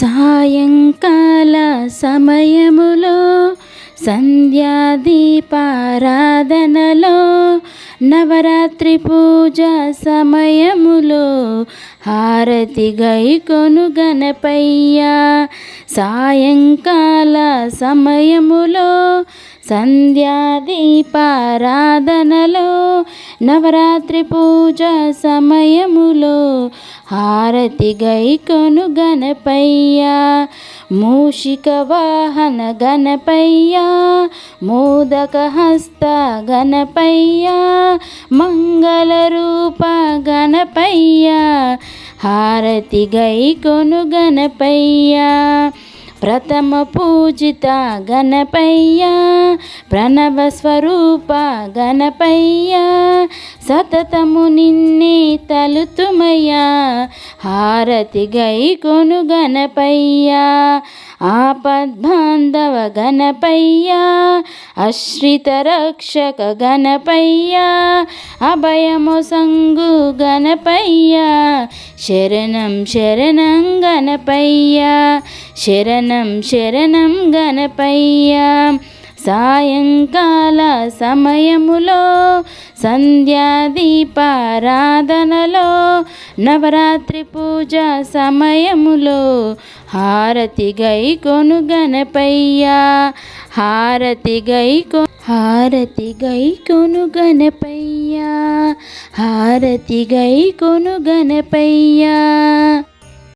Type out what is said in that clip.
సాయంకాల సమయములో సంధ్యాదీపారాధనలో నవరాత్రి పూజ సమయములో హారతి గై కొను గణపయ్య. సాయంకాల సమయములో సంధ్యాదీపారాధనలో నవరాత్రి పూజ సమయములో హారతి గైకొను గణపయ్య మూషిక వాహన గణపయ్య మోదక హస్త గణపయ్య మంగళ రూప గణపయ్య హారతి గైకొను గణపయ్య. ప్రథమ పూజిత గణపయ్య ప్రణవ స్వరూప గణపయ్య సతతము నిన్నే తలుతుమయ్యా హారతి గై కొను గణపయ్యా. ఆపద్బాంధవ గణపయ్య అశ్రిత రక్షక గణపయ్య అభయము సంగు గణపయ్య శరణం శరణం గణపయ్య శరణం శరణం గణపయ్య. సాయంకాల సమయములో సంధ్యాదీపారాధనలో నవరాత్రి పూజ సమయములో హారతి గై కొను గణపయ్యా. హారతి గై కొ హారతి గై కొను గణపయ్యా. హారతి గై కొను గణపయ్యా.